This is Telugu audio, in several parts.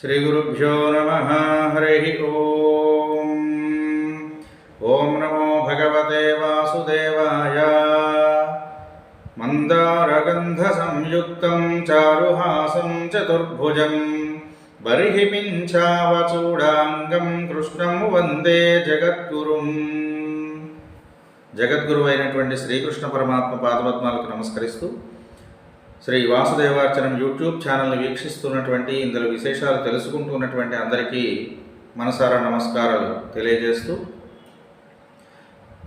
శ్రీగురుభ్యో నమ హరి ఓం ఓం నమో భగవతే వాసుదేవాయ మందారగంధసంయుక్తం చారుహాసం చతుర్భుజం బర్హిపించావచూడాంగం కృష్ణం వందే జగద్గురుం జగద్గురు అయినటువంటి శ్రీకృష్ణ పరమాత్మ పాదపద్మాలకు నమస్కరిస్తూ శ్రీ వాసుదేవార్చనం యూట్యూబ్ ఛానల్ని వీక్షిస్తున్నటువంటి ఇందులో విశేషాలు తెలుసుకుంటున్నటువంటి అందరికీ మనసారా నమస్కారాలు తెలియజేస్తూ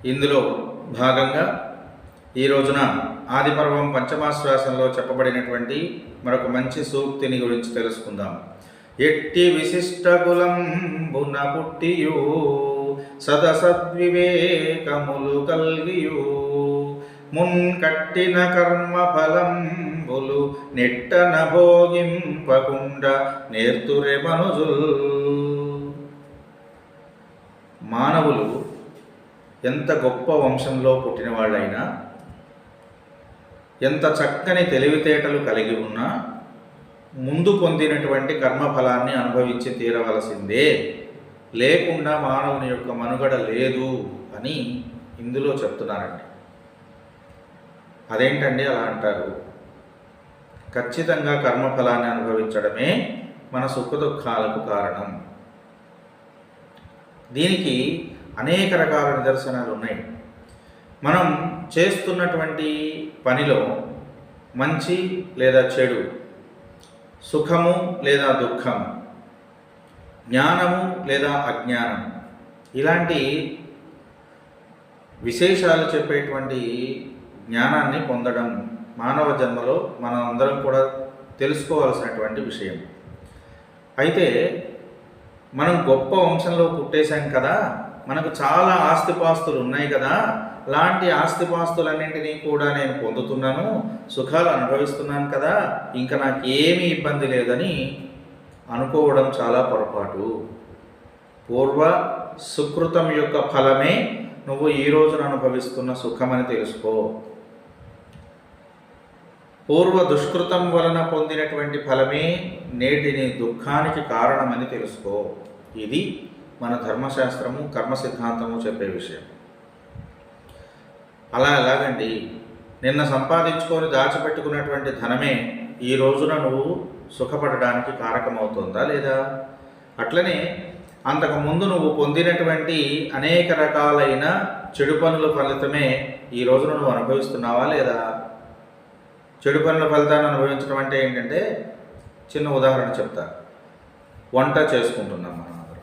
ఇందులో భాగంగా ఈ రోజున ఆదిపర్వం పంచమాశ్వాసంలో చెప్పబడినటువంటి మరొక మంచి సూక్తిని గురించి తెలుసుకుందాం. ఎట్టి విశిష్ట కులం బున పుట్టియు సదసద్వివేకములు కల్గియు మున్ కట్టిన కర్మ ఫలంబులు నెట్టన భోగింపకుండ నేర్తురే మనుజుల్ మానవులు ఎంత గొప్ప వంశంలో పుట్టిన వాళ్ళైనా ఎంత చక్కని తెలివితేటలు కలిగి ఉన్నా ముందు పొందినటువంటి కర్మఫలాన్ని అనుభవించి తీరవలసిందే లేకుండా మానవుని యొక్క మనుగడ లేదు అని ఇందులో చెప్తున్నారండి అదేంటండి అలా అంటారు? ఖచ్చితంగా కర్మఫలాన్ని అనుభవించడమే మన సుఖదుఖాలకు కారణం. దీనికి అనేక రకాల నిదర్శనాలు ఉన్నాయి. మనం చేస్తున్నటువంటి పనిలో మంచి లేదా చెడు సుఖము లేదా దుఃఖము జ్ఞానము లేదా అజ్ఞానం ఇలాంటి విశేషాలు చెప్పేటువంటి జ్ఞానాన్ని పొందడం మానవ జన్మలో మనం అందరం కూడా తెలుసుకోవాల్సినటువంటి విషయం. అయితే మనం గొప్ప వంశంలో పుట్టేశాం కదా మనకు చాలా ఆస్తిపాస్తులు ఉన్నాయి కదా లాంటి ఆస్తిపాస్తులన్నింటినీ కూడా నేను పొందుతున్నాను సుఖాలు అనుభవిస్తున్నాను కదా ఇంకా నాకు ఏమీ ఇబ్బంది లేదని అనుకోవడం చాలా పొరపాటు. పూర్వ సుకృతం యొక్క ఫలమే నువ్వు ఈ రోజున అనుభవిస్తున్న సుఖమని తెలుసుకో. పూర్వ దుష్కృతం వలన పొందినటువంటి ఫలమే నేటిని దుఃఖానికి కారణమని తెలుసుకో. ఇది మన ధర్మశాస్త్రము కర్మ సిద్ధాంతము చెప్పే విషయం. అలా ఎలాగండి? నిన్న సంపాదించుకొని దాచిపెట్టుకున్నటువంటి ధనమే ఈ రోజున నువ్వు సుఖపడడానికి కారకమవుతుందా లేదా? అట్లనే అంతకుముందు నువ్వు పొందినటువంటి అనేక రకాలైన చెడు పనుల ఫలితమే ఈ రోజున నువ్వు అనుభవిస్తున్నావా లేదా? చెడు పనుల ఫలితాన్ని అనుభవించడం అంటే ఏంటంటే చిన్న ఉదాహరణ చెప్తా. వంట చేసుకుంటున్నాం మనం అందరం.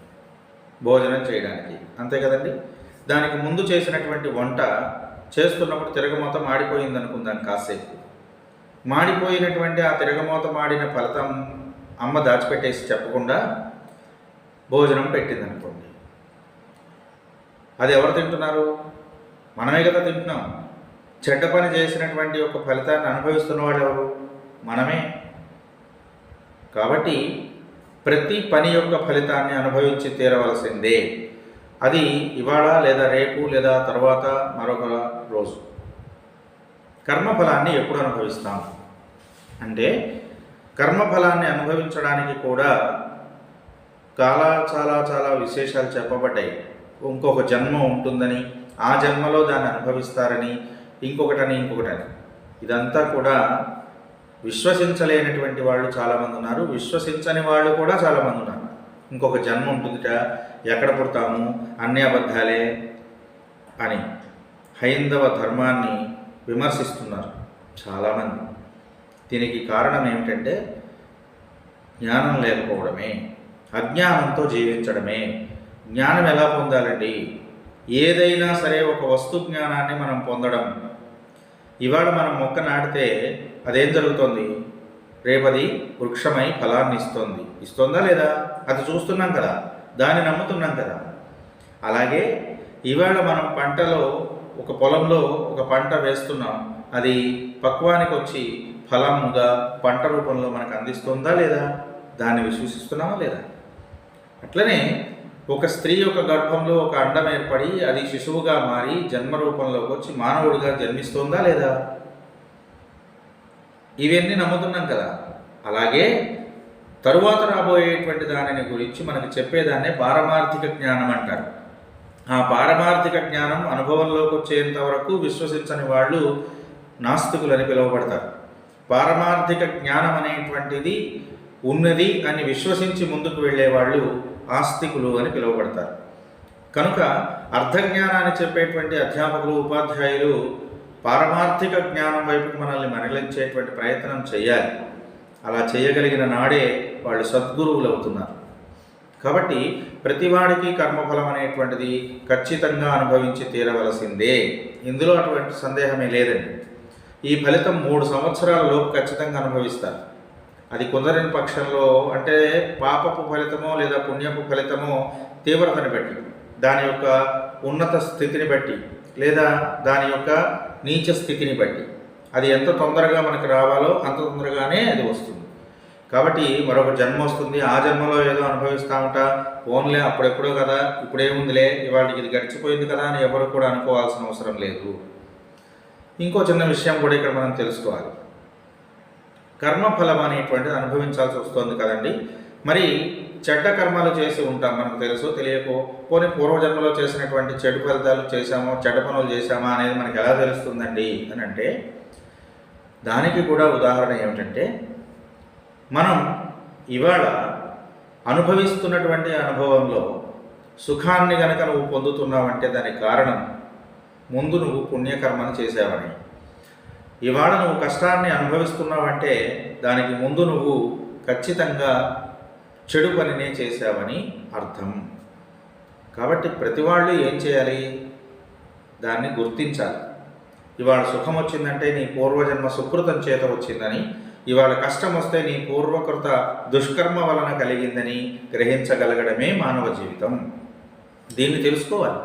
భోజనం చేయడానికి. అంతే కదండి? దానికి ముందు చేసినటువంటి వంట చేస్తున్నప్పుడు తిరగమూత మాడిపోయింది అనుకుందాం కాసేపు. మాడిపోయినటువంటి ఆ తిరగమూత మాడిన ఫలితం అమ్మ దాచిపెట్టేసి చెప్పకుండా భోజనం పెట్టింది అనుకోండి అది ఎవరు తింటున్నారు? మనమే కదా తింటున్నాం. చెడ్డ పని చేసినటువంటి ఒక ఫలితాన్ని అనుభవిస్తున్న వాళ్ళు ఎవరు? మనమే. కాబట్టి ప్రతి పని యొక్క ఫలితాన్ని అనుభవించి తీరవలసిందే. అది ఇవాళ లేదా రేపు లేదా తర్వాత మరొక రోజు. కర్మఫలాన్ని ఎప్పుడు అనుభవిస్తాం అంటే కర్మఫలాన్ని అనుభవించడానికి కూడా చాలా చాలా చాలా విశేషాలు చెప్పబడ్డాయి. ఇంకొక జన్మ ఉంటుందని ఆ జన్మలో దాన్ని అనుభవిస్తారని ఇంకొకటని ఇంకొకటని. ఇదంతా కూడా విశ్వసించలేనటువంటి వాళ్ళు చాలామంది ఉన్నారు. విశ్వసించని వాళ్ళు కూడా చాలామంది ఉన్నారు. ఇంకొక జన్మ ఉంటుందిట. ఎక్కడ పుడతాము? అన్ని అబద్ధాలే అని హైందవ ధర్మాన్ని విమర్శిస్తున్నారు చాలామంది. దీనికి కారణం ఏమిటంటే జ్ఞానం లేకపోవడమే అజ్ఞానంతో జీవించడమే. జ్ఞానం ఎలా పొందాలండి? ఏదైనా సరే ఒక వస్తు జ్ఞానాన్ని మనం పొందడం ఇవాళ మనం మొక్క నాటితే అదేం జరుగుతుంది? రేపది వృక్షమై ఫలాన్ని ఇస్తుంది. ఇస్తుందా లేదా? అది చూస్తున్నాం కదా. దాన్ని నమ్ముతున్నాం కదా. అలాగే ఇవాళ మనం పంటలో ఒక పొలంలో ఒక పంట వేస్తున్నాం. అది పక్వానికి వచ్చి ఫలముగా పంట రూపంలో మనకు అందిస్తుందా లేదా? దాన్ని విశ్వసిస్తున్నామా లేదా? అట్లనే ఒక స్త్రీ యొక్క గర్భంలో ఒక అండం ఏర్పడి అది శిశువుగా మారి జన్మ రూపంలోకి వచ్చి మానవుడిగా జన్మిస్తుందా లేదా? ఇవన్నీ నమ్ముతున్నాం కదా. అలాగే తరువాత రాబోయేటువంటి దానిని గురించి మనకు చెప్పేదాన్నే పారమార్థిక జ్ఞానం అంటారు. ఆ పారమార్థిక జ్ఞానం అనుభవంలోకి వచ్చేంత వరకు విశ్వసించని వాళ్ళు నాస్తికులని పిలువబడతారు. పారమార్థిక జ్ఞానం అనేటువంటిది ఉన్నది అని విశ్వసించి ముందుకు వెళ్ళేవాళ్ళు ఆస్తికులు అని పిలువబడతారు. కనుక అర్థజ్ఞానాన్ని చెప్పేటువంటి అధ్యాపకులు ఉపాధ్యాయులు పారమార్థిక జ్ఞానం వైపుకు మనల్ని మరలించేటువంటి ప్రయత్నం చేయాలి. అలా చేయగలిగిన నాడే వాళ్ళు సద్గురువులు అవుతున్నారు. కాబట్టి ప్రతివాడికి కర్మఫలం అనేటువంటిది ఖచ్చితంగా అనుభవించి తీరవలసిందే. ఇందులో అటువంటి సందేహమే లేదండి. ఈ ఫలితం మూడు సంవత్సరాల లోపు ఖచ్చితంగా అనుభవిస్తారు. అది కుదరని పక్షంలో అంటే పాపపు ఫలితమో లేదా పుణ్యపు ఫలితమో తీవ్రతని బట్టి దాని యొక్క ఉన్నత స్థితిని బట్టి లేదా దాని యొక్క నీచ స్థితిని బట్టి. అది ఎంత తొందరగా మనకు రావాలో అంత తొందరగానే అది వస్తుంది. కాబట్టి మరొక జన్మ వస్తుంది. ఆ జన్మలో ఏదో అనుభవిస్తూ ఉంటా. ఓన్లే అప్పుడెప్పుడో కదా ఇప్పుడేముందిలే ఇవాళకి ఇది గడిచిపోయింది కదా అని ఎవరు కూడా అనుకోవాల్సిన అవసరం లేదు. ఇంకో చిన్న విషయం కూడా ఇక్కడ మనం తెలుసుకోవాలి. కర్మఫలం అనేటువంటిది అనుభవించాల్సి వస్తుంది కదండి. మరి చెడ్డ కర్మలు చేసి ఉంటాం మనకు తెలుసు తెలియకో. పోనీ పూర్వజన్మలో చేసినటువంటి చెడు ఫలితాలు చేశామో చెడ్డ పనులు చేశామా అనేది మనకు ఎలా తెలుస్తుందండి అని అంటే దానికి కూడా ఉదాహరణ ఏమిటంటే మనం ఇవాళ అనుభవిస్తున్నటువంటి అనుభవంలో సుఖాన్ని గనక నువ్వు పొందుతున్నావంటే దానికి కారణం ముందు నువ్వు పుణ్యకర్మను చేసావని ఇవాళ నువ్వు కష్టాన్ని అనుభవిస్తున్నావంటే దానికి ముందు నువ్వు ఖచ్చితంగా చెడు పనినే చేశావని అర్థం. కాబట్టి ప్రతి వాళ్ళు ఏం చేయాలి? దాన్ని గుర్తించాలి. ఇవాళ సుఖం వచ్చిందంటే నీ పూర్వజన్మ సుకృతం చేత వచ్చిందని ఇవాళ కష్టం వస్తే నీ పూర్వకృత దుష్కర్మ వలన కలిగిందని గ్రహించగలగడమే మానవ జీవితం. దీన్ని తెలుసుకోవాలి.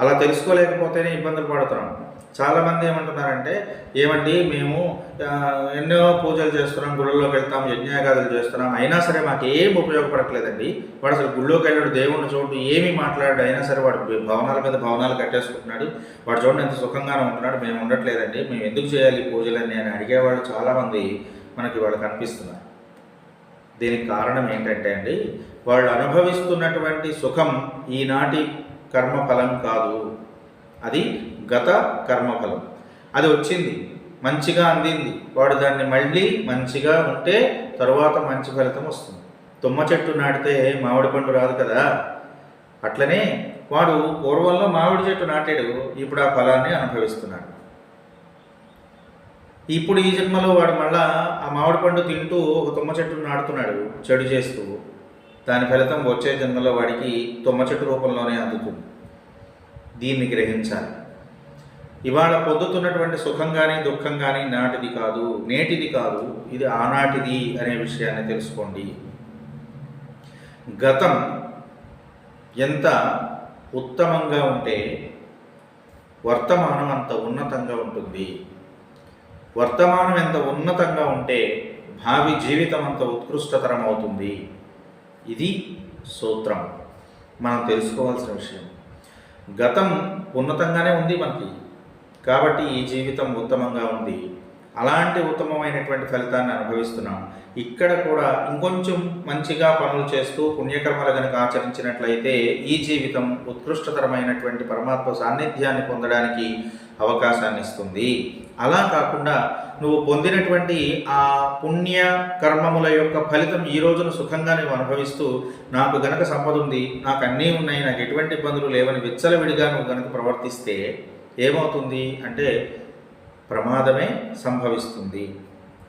అలా తెలుసుకోలేకపోతేనే ఇబ్బందులు పడుతున్నాం. చాలామంది ఏమంటున్నారంటే ఏమండి మేము ఎన్నో పూజలు చేస్తున్నాం గుళ్ళలోకి వెళ్తాం యజ్ఞాగాదులు చేస్తున్నాం అయినా సరే మాకు ఏం ఉపయోగపడట్లేదండి. వాడు అసలు గుళ్ళోకి వెళ్ళాడు దేవుడిని చూడు ఏమీ మాట్లాడాడు అయినా సరే వాడు భవనాల మీద భవనాలు కట్టేసుకుంటున్నాడు. వాడు చూడండి ఎంత సుఖంగానే ఉంటున్నాడు మేము ఉండట్లేదండి మేము ఎందుకు చేయాలి పూజలని పూజలన్నీ అని అడిగేవాళ్ళు చాలామంది మనకి వాళ్ళు కనిపిస్తున్నారు. దీనికి కారణం ఏంటంటే అండి వాళ్ళు అనుభవిస్తున్నటువంటి సుఖం ఈనాటి కర్మఫలం కాదు. అది గత కర్మఫలం. అది వచ్చింది మంచిగా అందింది. వాడు దాన్ని మళ్ళీ మంచిగా ఉంటే తరువాత మంచి ఫలితం వస్తుంది. తుమ్మ చెట్టు నాటితే మామిడి పండు రాదు కదా? అట్లనే వాడు పూర్వంలో మామిడి చెట్టు నాటాడు ఇప్పుడు ఆ ఫలాన్ని అనుభవిస్తున్నాడు. ఇప్పుడు ఈ జన్మలో వాడు మళ్ళా ఆ మామిడి పండు తింటూ ఒక తుమ్మ చెట్టును నాటుతున్నాడు చెడు చేస్తూ. దాని ఫలితం వచ్చే జన్మలో వాడికి తుమ్మ చెట్టు రూపంలోనే అందుతుంది. దీన్ని గ్రహించాలి. ఇవాళ పొందుతున్నటువంటి సుఖం కానీ దుఃఖం కానీ నాటిది కాదు నేటిది కాదు ఇది ఆనాటిది అనే విషయాన్ని తెలుసుకోండి. గతం ఎంత ఉత్తమంగా ఉంటే వర్తమానం అంత ఉన్నతంగా ఉంటుంది. వర్తమానం ఎంత ఉన్నతంగా ఉంటే భావి జీవితం అంత ఉత్కృష్టతరం అవుతుంది. ఇది సూత్రం. మనం తెలుసుకోవాల్సిన విషయం. గతం ఉన్నతంగానే ఉంది మనకి. కాబట్టి ఈ జీవితం ఉత్తమంగా ఉంది. అలాంటి ఉత్తమమైనటువంటి ఫలితాన్ని అనుభవిస్తున్నాం. ఇక్కడ కూడా ఇంకొంచెం మంచిగా పనులు చేస్తూ పుణ్యకర్మలు కనుక ఆచరించినట్లయితే ఈ జీవితం ఉత్కృష్టతరమైనటువంటి పరమాత్మ సాన్నిధ్యాన్ని పొందడానికి అవకాశాన్ని ఇస్తుంది. అలా కాకుండా నువ్వు పొందినటువంటి ఆ పుణ్య కర్మముల యొక్క ఫలితం ఈ రోజున సుఖంగా నువ్వు అనుభవిస్తూ నాకు గనక సంపద ఉంది నాకు అన్నీ ఉన్నాయి నాకు ఎటువంటి ఇబ్బందులు లేవని విచ్చలవిడిగా నువ్వు గనక ప్రవర్తిస్తే ఏమవుతుంది అంటే ప్రమాదమే సంభవిస్తుంది.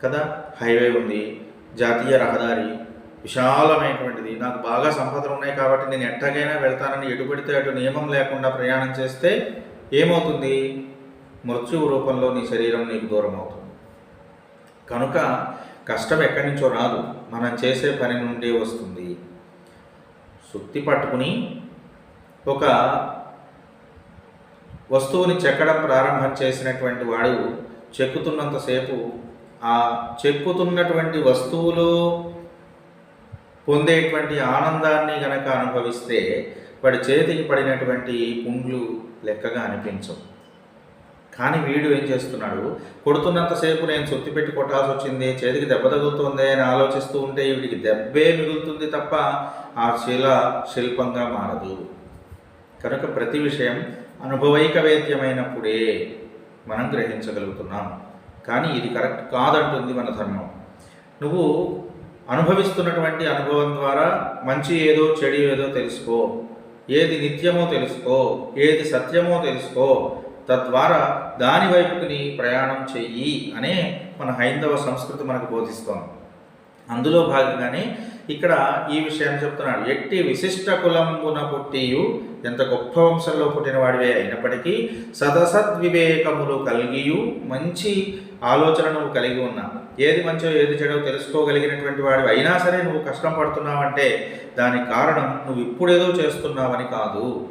కదా? హైవే ఉంది జాతీయ రహదారి విశాలమైనటువంటిది. నాకు బాగా సంపదలు ఉన్నాయి కాబట్టి నేను ఎట్టగైనా వెళ్తానని ఎటుపడితే అటు నియమం లేకుండా ప్రయాణం చేస్తే ఏమవుతుంది? మృత్యువు రూపంలో నీ శరీరం నీకు దూరం అవుతుంది కనుక కష్టం ఎక్కడి నుంచో రాదు. మనం చేసే పని నుండి వస్తుంది. సుత్తి పట్టుకుని ఒక వస్తువుని చెక్కడం ప్రారంభం చేసినటువంటి వాడు చెక్కుతున్నంతసేపు ఆ చెక్కుతున్నటువంటి వస్తువులో పొందేటువంటి ఆనందాన్ని గనక అనుభవిస్తే వాడి చేతికి పడినటువంటి పుండ్లు లెక్కగా అనిపించవు. కానీ వీడు ఏం చేస్తున్నాడు? కొడుతున్నంతసేపు నేను సొత్తి పెట్టి కొట్టాల్సి వచ్చింది చేతికి దెబ్బ తగులుతుంది అని ఆలోచిస్తూ ఉంటే వీడికి దెబ్బే మిగులుతుంది తప్ప ఆ శిల శిల్పంగా మారదు. కనుక ప్రతి విషయం అనుభవైక వేద్యమైనప్పుడే మనం గ్రహించగలుగుతున్నాం. కానీ ఇది కరెక్ట్ కాదంటుంది మన ధర్మం. నువ్వు అనుభవిస్తున్నటువంటి అనుభవం ద్వారా మంచి ఏదో చెడు ఏదో తెలుసుకో. ఏది నిత్యమో తెలుసుకో. ఏది సత్యమో తెలుసుకో. తద్వారా దాని వైపుకి నీ ప్రయాణం చెయ్యి అనే మన హైందవ సంస్కృతి మనకు బోధిస్తోంది. అందులో భాగంగానే ఇక్కడ ఈ విషయాన్ని చెప్తున్నాడు. ఎట్టి విశిష్ట కులంబున పుట్టియు ఎంత గొప్ప వంశంలో పుట్టిన వాడివే అయినప్పటికీ సదసద్వివేకములు కలిగియు మంచి ఆలోచన నువ్వు కలిగి ఉన్నా. ఏది మంచో ఏది చెడో తెలుసుకోగలిగినటువంటి వాడివి అయినా సరే నువ్వు కష్టం పడుతున్నావంటే దానికి కారణం నువ్వు ఇప్పుడేదో చేస్తున్నావని కాదు.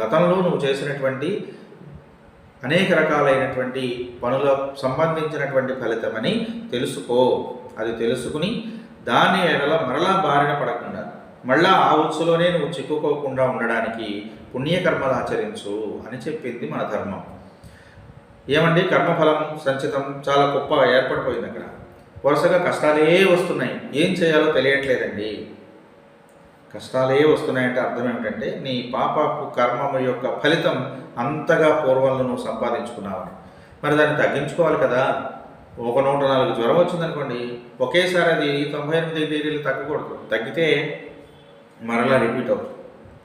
గతంలో నువ్వు చేసినటువంటి అనేక రకాలైనటువంటి పనులకు సంబంధించినటువంటి ఫలితమని తెలుసుకో. అది తెలుసుకుని దాని ఎడల మరలా బారిన పడకుండా మళ్ళా ఆ ఉత్సులోనే నువ్వు చిక్కుకోకుండా ఉండడానికి పుణ్యకర్మలు ఆచరించు అని చెప్పింది మన ధర్మం. ఏమండి? కర్మఫలం సంచితం చాలా గొప్ప ఏర్పడిపోయింది అక్కడ. వరుసగా కష్టాలే వస్తున్నాయి. ఏం చేయాలో తెలియట్లేదండి. కష్టాలే వస్తున్నాయంటే అర్థం ఏమిటంటే నీ పాపపు కర్మము యొక్క ఫలితం అంతగా పూర్వంలో నువ్వు సంపాదించుకున్నావని మరి దాన్ని తగ్గించుకోవాలి కదా? ఒక నూట నాలుగు జ్వరం వచ్చిందనుకోండి ఒకేసారి అది తొంభై ఎనిమిది డిగ్రీలు తగ్గకూడదు. తగ్గితే మరలా రిపీట్ అవుతుంది.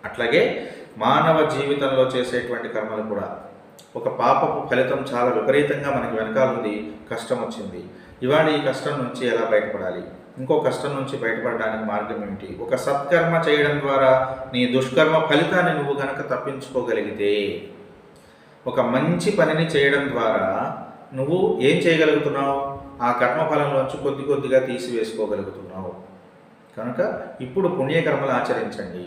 అట్లాగే మానవ జీవితంలో చేసేటువంటి కర్మలు కూడా ఒక పాపపు ఫలితం చాలా విపరీతంగా మనకి వెనకాల ఉంది కష్టం వచ్చింది. ఇవాళ ఈ కష్టం నుంచి ఎలా బయటపడాలి? ఇంకో కష్టం నుంచి బయటపడడానికి మార్గం ఏమిటి? ఒక సత్కర్మ చేయడం ద్వారా నీ దుష్కర్మ ఫలితాన్ని నువ్వు కనుక తప్పించుకోగలిగితే ఒక మంచి పనిని చేయడం ద్వారా నువ్వు ఏం చేయగలుగుతున్నావు? ఆ కర్మఫలంలోంచి కొద్ది కొద్దిగా తీసివేసుకోగలుగుతున్నావు. కనుక ఇప్పుడు పుణ్యకర్మలు ఆచరించండి.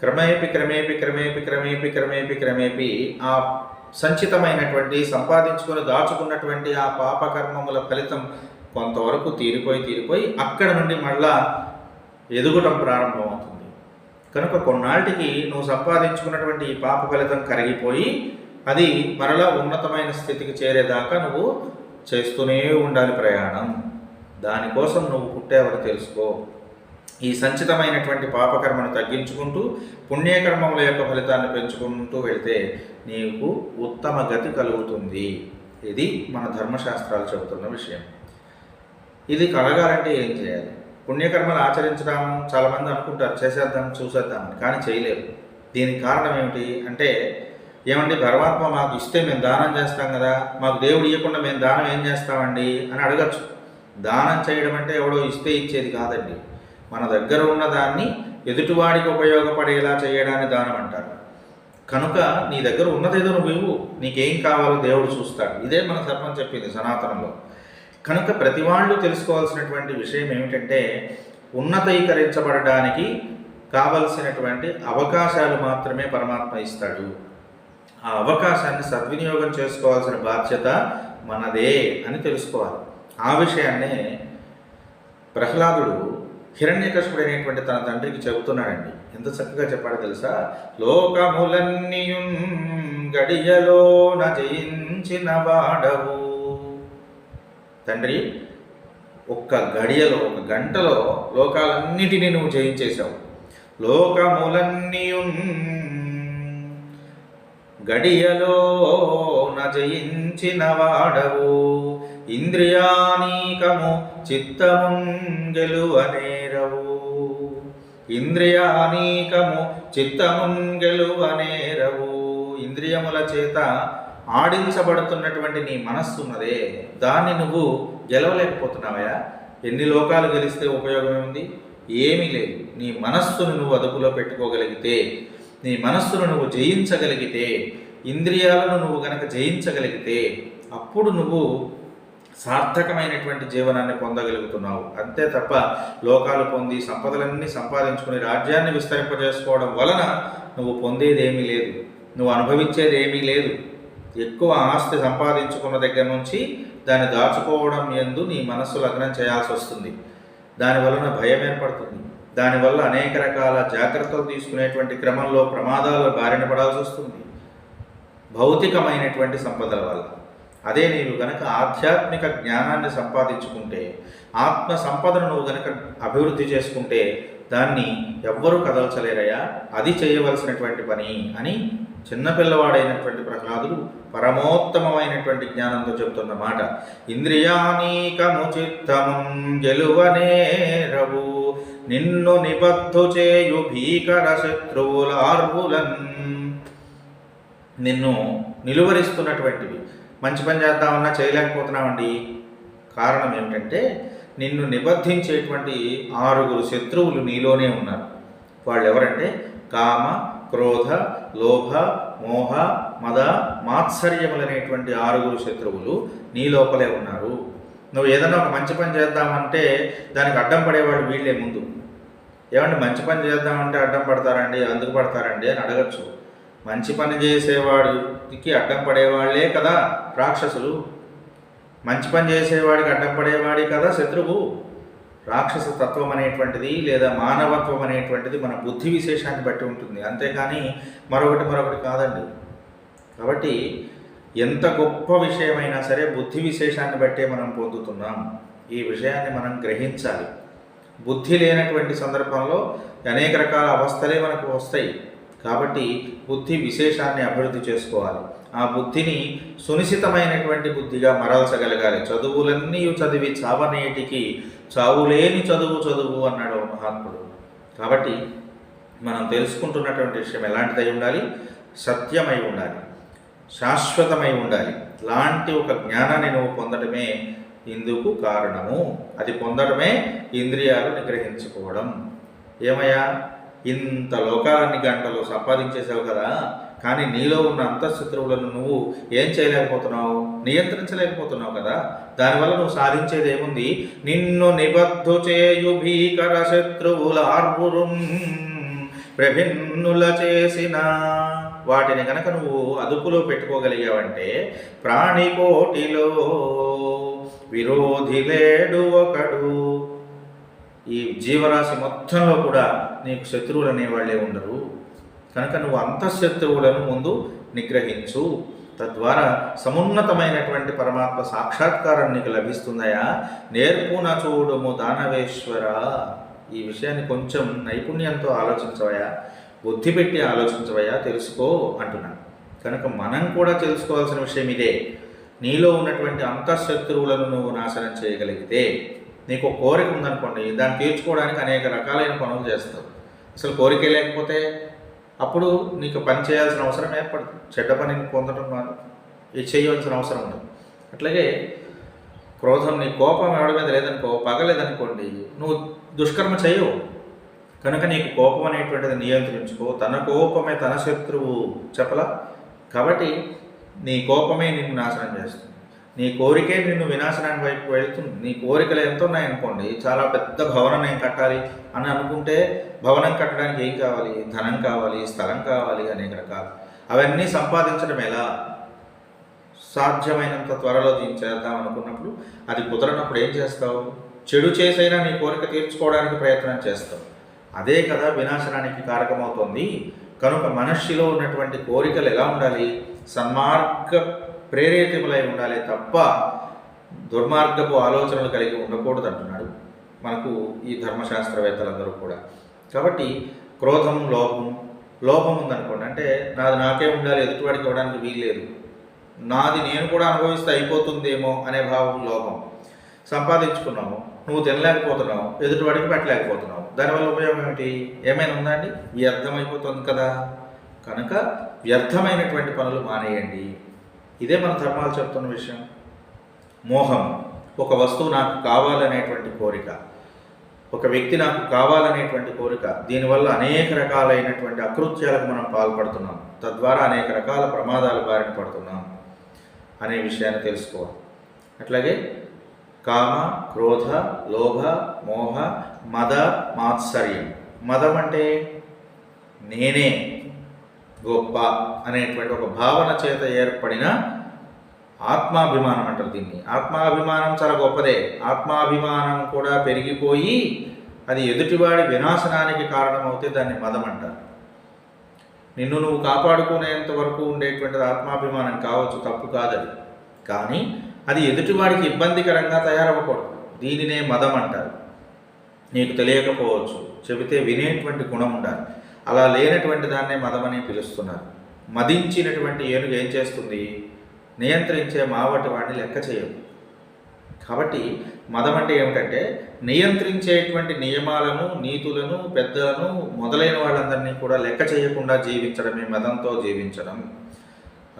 క్రమేపి క్రమేపి క్రమేపి క్రమేపి క్రమేపి క్రమేపి ఆ సంచితమైనటువంటి సంపాదించుకొని దాచుకున్నటువంటి ఆ పాపకర్మముల ఫలితం కొంతవరకు తీరిపోయి తీరిపోయి అక్కడ నుండి మళ్ళా ఎదుగటం ప్రారంభమవుతుంది. కనుక కొన్నాళ్ళకి నువ్వు సంపాదించుకున్నటువంటి ఈ పాప ఫలితం కరిగిపోయి అది మరలా ఉన్నతమైన స్థితికి చేరేదాకా నువ్వు చేస్తూనే ఉండాలి ప్రయాణం. దానికోసం నువ్వు పుట్టావని తెలుసుకో. ఈ సంచితమైనటువంటి పాపకర్మను తగ్గించుకుంటూ పుణ్యకర్మముల యొక్క ఫలితాన్ని పెంచుకుంటూ వెళితే నీకు ఉత్తమ గతి కలుగుతుంది. ఇది మన ధర్మశాస్త్రాలు చెబుతున్న విషయం. ఇది కలగాలంటే ఏం చేయాలి? పుణ్యకర్మలు ఆచరించడం చాలామంది అనుకుంటారు చేసేద్దాం చూసేద్దామని కానీ చేయలేరు. దీనికి కారణం ఏమిటి? అంటే ఏమండి పరమాత్మ మాకు ఇస్తే మేము దానం చేస్తాం కదా మాకు దేవుడు ఇవ్వకుండా మేము దానం ఏం చేస్తామండి అని అడగచ్చు. దానం చేయడం అంటే ఎవడో ఇస్తే ఇచ్చేది కాదండి. మన దగ్గర ఉన్న దాన్ని ఎదుటివాడికి ఉపయోగపడేలా చేయడాన్ని దానం అంటారు. కనుక నీ దగ్గర ఉన్నదేదో నువ్వు ఇవ్వు నీకేం కావాలో దేవుడు చూస్తాడు. ఇదే మన సర్పం చెప్పింది సనాతనంలో. కనుక ప్రతి వాళ్ళు తెలుసుకోవాల్సినటువంటి విషయం ఏమిటంటే ఉన్నతీకరించబడడానికి కావలసినటువంటి అవకాశాలు మాత్రమే పరమాత్మ ఇస్తాడు. ఆ అవకాశాన్ని సద్వినియోగం చేసుకోవాల్సిన బాధ్యత మనదే అని తెలుసుకోవాలి. ఆ విషయాన్నే ప్రహ్లాదుడు హిరణ్యకశుడు అనేటువంటి తన తండ్రికి చెబుతున్నాడండి. ఎంత చక్కగా చెప్పాడో తెలుసా? లోకములన్నీయున్ గడియలోన జయించిన వాడవు. తండ్రి ఒక్క గడియలో ఒక గంటలో లోకాలన్నిటినీ నువ్వు జయించేశావు. లోకములన్నీయున్ గడియలో నజయించిన వాడవు. ఇంద్రియానీకము చిత్తమున్ అనేరవు ఇంద్రియానీకము చిత్తముంగెలు అనేరవు ఇంద్రియముల చేత ఆడించబడుతున్నటువంటి నీ మనస్సు ఉన్నదే. దాన్ని నువ్వు గెలవలేకపోతున్నావయా ఎన్ని లోకాలు గెలిస్తే ఉపయోగం ఉంది ఏమీ లేదు. నీ మనస్సును నువ్వు అదుపులో పెట్టుకోగలిగితే నీ మనస్సును నువ్వు జయించగలిగితే ఇంద్రియాలను నువ్వు గనక జయించగలిగితే అప్పుడు నువ్వు సార్థకమైనటువంటి జీవనాన్ని పొందగలుగుతున్నావు. అంతే తప్ప లోకాలు పొంది సంపదలన్నీ సంపాదించుకుని రాజ్యాన్ని విస్తరింపజేసుకోవడం వలన నువ్వు పొందేది ఏమీ లేదు. నువ్వు అనుభవించేది ఏమీ లేదు. ఎక్కువ ఆస్తి సంపాదించుకున్న దగ్గర నుంచి దాన్ని దాచుకోవడం ఎందు నీ మనస్సు లగ్నం చేయాల్సి వస్తుంది దాని వలన భయం ఏర్పడుతుంది. దానివల్ల అనేక రకాల జాగ్రత్తలు తీసుకునేటువంటి క్రమంలో ప్రమాదాలు బారిన పడాల్సి వస్తుంది. భౌతికమైనటువంటి సంపదల వల్ల. అదే నీవు గనక ఆధ్యాత్మిక జ్ఞానాన్ని సంపాదించుకుంటే ఆత్మ సంపదను నువ్వు గనక అభివృద్ధి చేసుకుంటే దాన్ని ఎవ్వరూ కదల్చలేరయా అది చేయవలసినటువంటి పని అని చిన్నపిల్లవాడైనటువంటి ప్రహ్లాదుడు పరమోత్తమమైనటువంటి జ్ఞానంతో చెబుతున్న మాట. ఇంద్రియానీకము చిత్తము గెలువనేరవు నిన్ను నిబద్ధు చేయు భీకర శత్రువులార్వులన్ నిన్ను నిలువరిస్తున్నటువంటివి. మంచి పని చేద్దామన్నా చేయలేకపోతున్నామండి. కారణం ఏమిటంటే నిన్ను నిబద్ధించేటువంటి ఆరుగురు శత్రువులు నీలోనే ఉన్నారు. వాళ్ళు ఎవరంటే కామ క్రోధ లోభ మోహ మద మాత్సర్యములనేటువంటి ఆరుగురు శత్రువులు నీ లోపలే ఉన్నారు. నువ్వు ఏదైనా ఒక మంచి పని చేద్దామంటే దానికి అడ్డం పడేవాడు వీళ్ళే ముందు. ఏమంటే మంచి పని చేద్దామంటే అడ్డం పడతారండి అందుకు పడతారండి అని అడగచ్చు. మంచి పని చేసేవాడికి అడ్డం పడేవాళ్ళే కదా రాక్షసులు. మంచి పని చేసేవాడికి అడ్డం పడేవాడి కదా శత్రువు. రాక్షస తత్వం అనేటువంటిది లేదా మానవత్వం అనేటువంటిది మన బుద్ధి విశేషాన్ని బట్టి ఉంటుంది. అంతేకాని మరొకటి మరొకటి కాదండి. కాబట్టి ఎంత గొప్ప విషయమైనా సరే బుద్ధి విశేషాన్ని బట్టే మనం పొందుతున్నాం. ఈ విషయాన్ని మనం గ్రహించాలి. బుద్ధి లేనటువంటి సందర్భంలో అనేక రకాల అవస్థలే మనకు వస్తాయి. కాబట్టి బుద్ధి విశేషాన్ని అభివృద్ధి చేసుకోవాలి. ఆ బుద్ధిని సునిశ్చితమైనటువంటి బుద్ధిగా మరల్చగలగాలి. చదువులన్నీ చదివి చావనేటికి చావులేని చదువు చదువు అన్నాడు మహాత్ముడు. కాబట్టి మనం తెలుసుకుంటున్నటువంటి విషయం ఎలాంటిదై ఉండాలి? సత్యమై ఉండాలి. శాశ్వతమై ఉండాలి. లాంటి ఒక జ్ఞానాన్ని నువ్వు పొందడమే ఇందుకు కారణము. అది పొందడమే ఇంద్రియాలు నిగ్రహించుకోవడం. ఏమయ్యా? ఇంత లోకాలన్ని గంటలు సంపాదించేసావు కదా. కానీ నీలో ఉన్న అంతఃశత్రువులను నువ్వు ఏం చేయలేకపోతున్నావు? నియంత్రించలేకపోతున్నావు కదా. దానివల్ల నువ్వు సాధించేది ఏముంది? నిన్ను నిబద్ధు చేయు భీకర శత్రువుల ఆర్బురు ప్రభిన్నుల చేసిన వాటిని గనక నువ్వు అదుపులో పెట్టుకోగలిగావంటే ప్రాణికోటిలో విరోధి లేడు ఒకడు. ఈ జీవరాశి మొత్తంలో కూడా నీకు శత్రువులు అనేవాళ్ళే ఉండరు. కనుక నువ్వు అంతఃశత్రువులను ముందు నిగ్రహించు. తద్వారా సమున్నతమైనటువంటి పరమాత్మ సాక్షాత్కారం నీకు లభిస్తుందయా? నేర్పున చూడుము దానవేశ్వర. ఈ విషయాన్ని కొంచెం నైపుణ్యంతో ఆలోచించవయా బుద్ధి పెట్టి ఆలోచించవయా తెలుసుకో అంటున్నాను. కనుక మనం కూడా తెలుసుకోవాల్సిన విషయం ఇదే. నీలో ఉన్నటువంటి అంతఃశత్రువులను నువ్వు నాశనం చేయగలిగితే నీకు ఒక కోరిక ఉందనుకోండి దాన్ని తీర్చుకోవడానికి అనేక రకాలైన పనులు చేస్తావు. అసలు కోరిక లేకపోతే అప్పుడు నీకు పని చేయాల్సిన అవసరం ఏర్పడదు. చెడ్డ పనిని పొందడం ఇది చేయవలసిన అవసరం ఉండదు. అట్లాగే క్రోధం నీ కోపం ఎవడ మీద లేదనుకో పగలేదనుకోండి నువ్వు దుష్కర్మ చేయవు కనుక నీకు కోపం అనేటువంటిది నియంత్రించుకో. తన కోపమే తన శత్రువు చెప్పల. కాబట్టి నీ కోపమే నిన్ను నాశనం చేస్తుంది. నీ కోరికే నిన్ను వినాశనాన్ని వైపు వెళ్తుంది. నీ కోరికలు ఎంత ఉన్నాయనుకోండి చాలా పెద్ద భవనం నేను కట్టాలి అని అనుకుంటే భవనం కట్టడానికి ఏం కావాలి? ధనం కావాలి? స్థలం కావాలి? అనేక రకాలు. అవన్నీ సంపాదించడం ఎలా? సాధ్యమైనంత త్వరలో దీన్ని చేద్దాం అనుకున్నప్పుడు అది కుదరనప్పుడు ఏం చేస్తావు? చెడు చేసైనా నీ కోరిక తీర్చుకోవడానికి ప్రయత్నం చేస్తావు అదే కదా వినాశనానికి కారకమవుతుంది. కనుక మనిషిలో ఉన్నటువంటి కోరికలు ఎలా ఉండాలి? సన్మార్గ ప్రేరేపితులై ఉండాలి తప్ప దుర్మార్గపు ఆలోచనలు కలిగి ఉండకూడదు అంటున్నాడు మనకు ఈ ధర్మశాస్త్రవేత్తలందరూ కూడా. కాబట్టి క్రోధం లోపం లోపం ఉందనుకోండి. అంటే నాది నాకే ఉండాలి ఎదుటివాడికి ఇవ్వడానికి వీల్లేదు. నాది నేను కూడా అనుభవిస్తే అయిపోతుందేమో అనే భావం లోపం సంపాదించుకున్నాము. నువ్వు తినలేకపోతున్నావు ఎదుటివాడికి పెట్టలేకపోతున్నావు. దానివల్ల ఉపయోగం ఏమిటి? ఏమైనా ఉందా అండి? వ్యర్థమైపోతుంది కదా. కనుక వ్యర్థమైనటువంటి పనులు మానేయండి. ఇదే మన ధర్మాలు చెప్తున్న విషయం. మోహం. ఒక వస్తువు నాకు కావాలనేటువంటి కోరిక. ఒక వ్యక్తి నాకు కావాలనేటువంటి కోరిక. దీనివల్ల అనేక రకాలైనటువంటి అకృత్యాలకు మనం పాల్పడుతున్నాం. తద్వారా అనేక రకాల ప్రమాదాలు బారిన పడుతున్నాం అనే విషయాన్ని తెలుసుకోవాలి. అట్లాగే కామ క్రోధ లోభ మోహ మద మాత్సర్యం. మదం అంటే నేనే గొప్ప అనేటువంటి ఒక భావన చేత ఏర్పడిన ఆత్మాభిమానం అంటారు దీన్ని. ఆత్మాభిమానం చాలా గొప్పదే. ఆత్మాభిమానం కూడా పెరిగిపోయి అది ఎదుటివాడి వినాశనానికి కారణమవుతే దాన్ని మదం అంటారు నిన్ను నువ్వు కాపాడుకునేంత వరకు ఉండేటువంటిది ఆత్మాభిమానం కావచ్చు తప్పు కాదది. కానీ అది ఎదుటివాడికి ఇబ్బందికరంగా తయారవ్వకూడదు. దీనినే మదం అంటారు నీకు తెలియకపోవచ్చు. చెబితే వినేటువంటి గుణం ఉండాలి. అలా లేనటువంటి దాన్నే మదమని పిలుస్తున్నారు. మదించినటువంటి ఏనుగు ఏం చేస్తుంది? నియంత్రించే మావటి వాడిని లెక్క చేయదు. కాబట్టి మదం అంటే ఏమిటంటే నియంత్రించేటువంటి నియమాలను నీతులను పెద్దలను మొదలైన వాళ్ళందరినీ కూడా లెక్క చేయకుండా జీవించడమే మదంతో జీవించడం.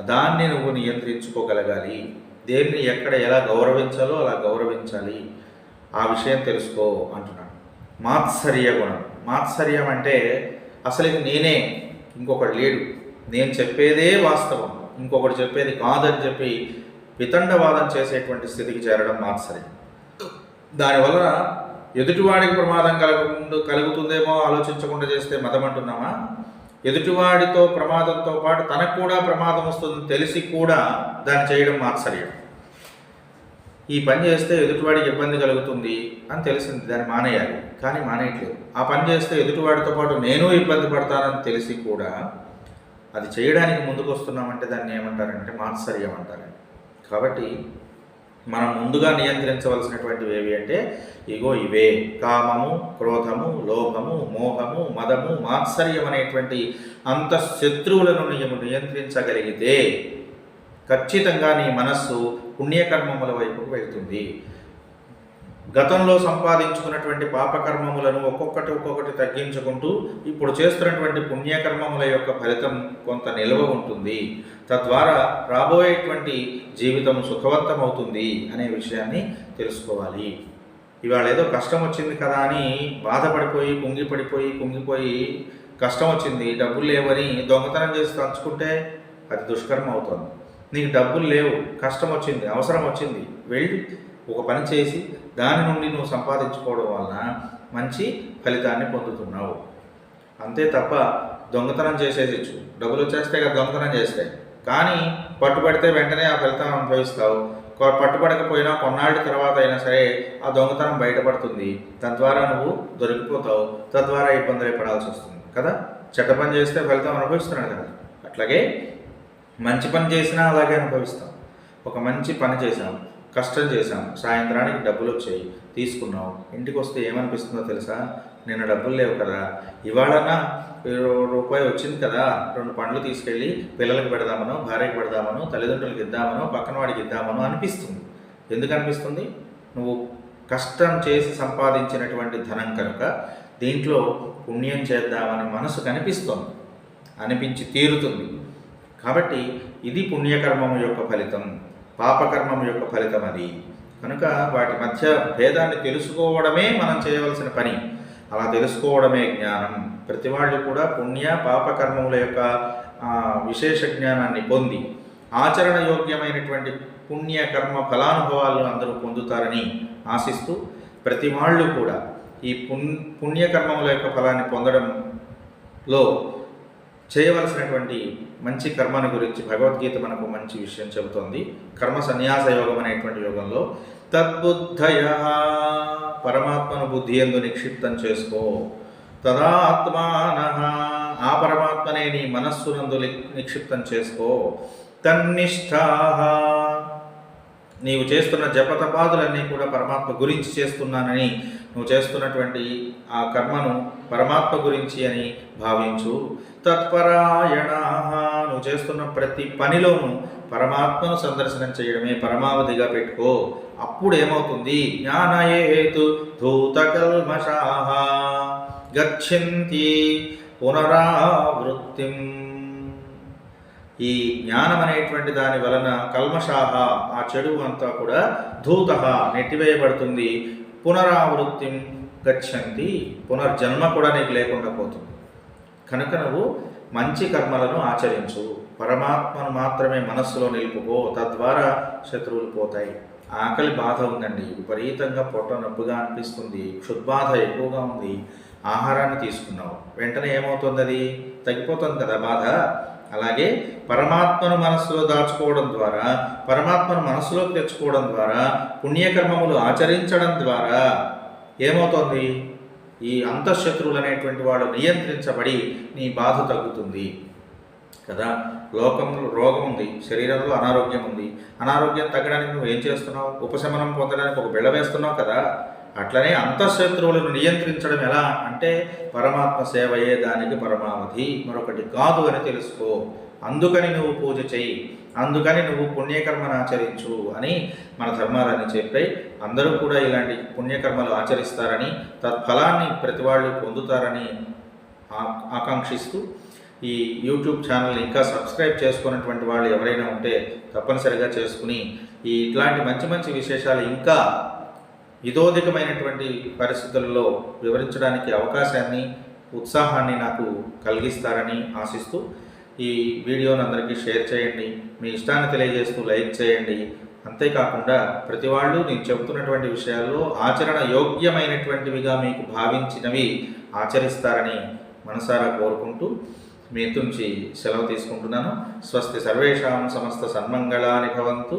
దాన్ని నువ్వు నియంత్రించుకోగలగాలి. దేన్ని ఎక్కడ ఎలా గౌరవించాలో అలా గౌరవించాలి. ఆ విషయం తెలుసుకో అంటున్నాడు. మాత్సర్య గుణం. మాత్సర్యం అంటే అసలు ఇది నేనే ఇంకొకటి లేడు. నేను చెప్పేదే వాస్తవం. ఇంకొకటి చెప్పేది కాదని చెప్పి వితండవాదం చేసేటువంటి స్థితికి చేరడం మాత్సర్యం. దానివల్ల ఎదుటివాడికి ప్రమాదం కలుగు కలుగుతుందేమో ఆలోచించకుండా చేస్తే మతం అంటున్నామా? ఎదుటివాడితో ప్రమాదంతో పాటు తనకు కూడా ప్రమాదం వస్తుందని తెలిసి కూడా దాన్ని చేయడం మాత్సర్యం. ఈ పని చేస్తే ఎదుటివాడికి ఇబ్బంది కలుగుతుంది అని తెలిసింది దాన్ని మానేయాలి. కానీ మానేయట్లేదు. ఆ పని చేస్తే ఎదుటివాడితో పాటు నేను ఇబ్బంది పడతానని తెలిసి కూడా అది చేయడానికి ముందుకు వస్తున్నామంటే దాన్ని ఏమంటారంటే మాత్సర్యం అంటారండి కాబట్టి మనం ముందుగా నియంత్రించవలసినటువంటివి ఏవి అంటే ఇగో ఇవే. కామము క్రోధము లోభము మోహము మదము మాత్సర్యం అనేటువంటి అంత శత్రువులను నీవు నియంత్రించగలిగితే ఖచ్చితంగా నీ మనస్సు పుణ్యకర్మముల వైపుకు వెళ్తుంది. గతంలో సంపాదించుకున్నటువంటి పాపకర్మములను ఒక్కొక్కటి ఒక్కొక్కటి తగ్గించుకుంటూ ఇప్పుడు చేస్తున్నటువంటి పుణ్యకర్మముల యొక్క ఫలితం కొంత నిల్వ ఉంటుంది. తద్వారా రాబోయేటువంటి జీవితం సుఖవంతమవుతుంది అనే విషయాన్ని తెలుసుకోవాలి. ఇవాళ ఏదో కష్టం వచ్చింది కదా అని బాధపడిపోయి కుంగిపడిపోయి కుంగిపోయి కష్టం వచ్చింది. డబ్బులు లేవని దొంగతనం చేసి తలుచుకుంటే అది దుష్కర్మ అవుతుంది. నీకు డబ్బులు లేవు కష్టం వచ్చింది అవసరం వచ్చింది. వెళ్ళి ఒక పని చేసి దాని నుండి నువ్వు సంపాదించుకోవడం వలన మంచి ఫలితాన్ని పొందుతున్నావు. అంతే తప్ప దొంగతనం చేసేసి డబ్బులు వచ్చేస్తే కదా దొంగతనం చేస్తాయి. కానీ పట్టుబడితే వెంటనే ఆ ఫలితం అనుభవిస్తావు. పట్టుబడకపోయినా కొన్నాళ్ళ తర్వాత అయినా సరే ఆ దొంగతనం బయటపడుతుంది. తద్వారా నువ్వు దొరికిపోతావు. తద్వారా ఇబ్బందులు పడాల్సి వస్తుంది. కదా? చెడ్డ పని చేస్తే ఫలితం అనుభవిస్తున్నాడు కదా? అట్లాగే మంచి పని చేసినా అలాగే అనుభవిస్తాం. ఒక మంచి పని చేసాం కష్టం చేసాం సాయంత్రానికి డబ్బులు వచ్చాయి. తీసుకున్నావు ఇంటికి వస్తే ఏమనిపిస్తుందో తెలుసా? నిన్న డబ్బులు లేవు కదా. ఇవాళన్నా రూపాయి వచ్చింది కదా. రెండు పండ్లు తీసుకెళ్ళి పిల్లలకు పెడదామనో భార్యకు పెడదామనో తల్లిదండ్రులకు ఇద్దామనో పక్కన వాడికి ఇద్దామనో అనిపిస్తుంది. ఎందుకు అనిపిస్తుంది? నువ్వు కష్టం చేసి సంపాదించినటువంటి ధనం కనుక దీంట్లో పుణ్యం చేద్దామని మనసు కనిపిస్తోంది. అనిపించి తీరుతుంది. కాబట్టి ఇది పుణ్యకర్మము యొక్క ఫలితం. పాపకర్మం యొక్క ఫలితం అది. కనుక వాటి మధ్య భేదాన్ని తెలుసుకోవడమే మనం చేయవలసిన పని. అలా తెలుసుకోవడమే జ్ఞానం. ప్రతి వాళ్ళు కూడా పుణ్య పాపకర్మముల యొక్క విశేష జ్ఞానాన్ని పొంది ఆచరణ యోగ్యమైనటువంటి పుణ్య కర్మ ఫలానుభవాలను అందరూ పొందుతారని ఆశిస్తూ ప్రతి వాళ్ళు కూడా ఈ పుణ్ పుణ్యకర్మముల యొక్క ఫలాన్ని పొందడంలో చేయవలసినటువంటి మంచి కర్మను గురించి భగవద్గీత మనకు మంచి విషయం చెబుతోంది. కర్మ సన్యాస యోగం అనేటువంటి యోగంలో తద్బుద్ధయ పరమాత్మను బుద్ధి ఎందు నిక్షిప్తం చేసుకో. తదాత్మాన ఆ పరమాత్మనే నీ మనస్సునందు నిక్షిప్తం చేసుకో. తన్నిష్టా నీవు చేస్తున్న జపతపాదులన్నీ కూడా పరమాత్మ గురించి చేస్తున్నానని నువ్వు చేస్తున్నటువంటి ఆ కర్మను పరమాత్మ గురించి అని భావించు. తత్పరాయణ నువ్వు చేస్తున్న ప్రతి పనిలోనూ పరమాత్మను సందర్శనం చేయడమే పరమావధిగా పెట్టుకో. అప్పుడు ఏమవుతుంది జ్ఞానయేతు ధూతకల్మషాహ గచ్చంతి పునరావృత్తిం. ఈ జ్ఞానం అనేటువంటి దాని వలన కల్మషాహ ఆ చెడు అంతా కూడా ధూత నెట్టివేయబడుతుంది. పునరావృత్తి గచ్చంతి పునర్జన్మ కూడా నీకు లేకుండా పోతుంది. కనుక నువ్వు మంచి కర్మలను ఆచరించు. పరమాత్మను మాత్రమే మనస్సులో నిలుపుకో తద్వారా శత్రువులు పోతాయి. ఆకలి బాధ ఉందండి. విపరీతంగా పొట్ట నొప్పిగా అనిపిస్తుంది. క్షుద్బాధ ఎక్కువగా ఉంది. ఆహారాన్ని తీసుకున్నావు. వెంటనే ఏమవుతుంది అది? తగ్గిపోతుంది కదా బాధ. అలాగే పరమాత్మను మనస్సులో దాచుకోవడం ద్వారా పరమాత్మను మనస్సులోకి తెచ్చుకోవడం ద్వారా పుణ్యకర్మములు ఆచరించడం ద్వారా ఏమవుతోంది? ఈ అంతఃశత్రువులు అనేటువంటి వాడు నియంత్రించబడి నీ బాధ తగ్గుతుంది. కదా? లోకంలో రోగం ఉంది శరీరంలో అనారోగ్యం ఉంది. అనారోగ్యం తగ్గడానికి నువ్వు ఏం చేస్తున్నావు? ఉపశమనం పొందడానికి ఒక బిళ్ళ వేస్తున్నావు కదా? అట్లనే అంతఃశత్రువులను నియంత్రించడం ఎలా అంటే పరమాత్మ సేవయే దానికి పరమావధి మరొకటి కాదు అని తెలుసుకో. అందుకని నువ్వు పూజ చేయి అందుకని నువ్వు పుణ్యకర్మను ఆచరించు అని మన ధర్మాలని చెప్పాయి. అందరూ కూడా ఇలాంటి పుణ్యకర్మలు ఆచరిస్తారని తత్ఫలాన్ని ప్రతి వాళ్ళు పొందుతారని ఆకాంక్షిస్తూ ఈ యూట్యూబ్ ఛానల్ని ఇంకా సబ్స్క్రైబ్ చేసుకున్నటువంటి వాళ్ళు ఎవరైనా ఉంటే తప్పనిసరిగా చేసుకుని ఈ ఇట్లాంటి మంచి మంచి విశేషాలు ఇంకా ఇదోధికమైనటువంటి పరిస్థితుల్లో వివరించడానికి అవకాశాన్ని ఉత్సాహాన్ని నాకు కలిగిస్తారని ఆశిస్తూ ఈ వీడియోని అందరికీ షేర్ చేయండి. మీ ఇష్టాన్ని తెలియజేస్తూ లైక్ చేయండి. అంతేకాకుండా ప్రతి వాళ్ళు నేను చెబుతున్నటువంటి విషయాల్లో ఆచరణ యోగ్యమైనటువంటివిగా మీకు భావించినవి ఆచరిస్తారని మనసారా కోరుకుంటూ మీ నుంచి సెలవు తీసుకుంటున్నాను. స్వస్తి సర్వేషాం సమస్త సన్మంగళాని భవంతు.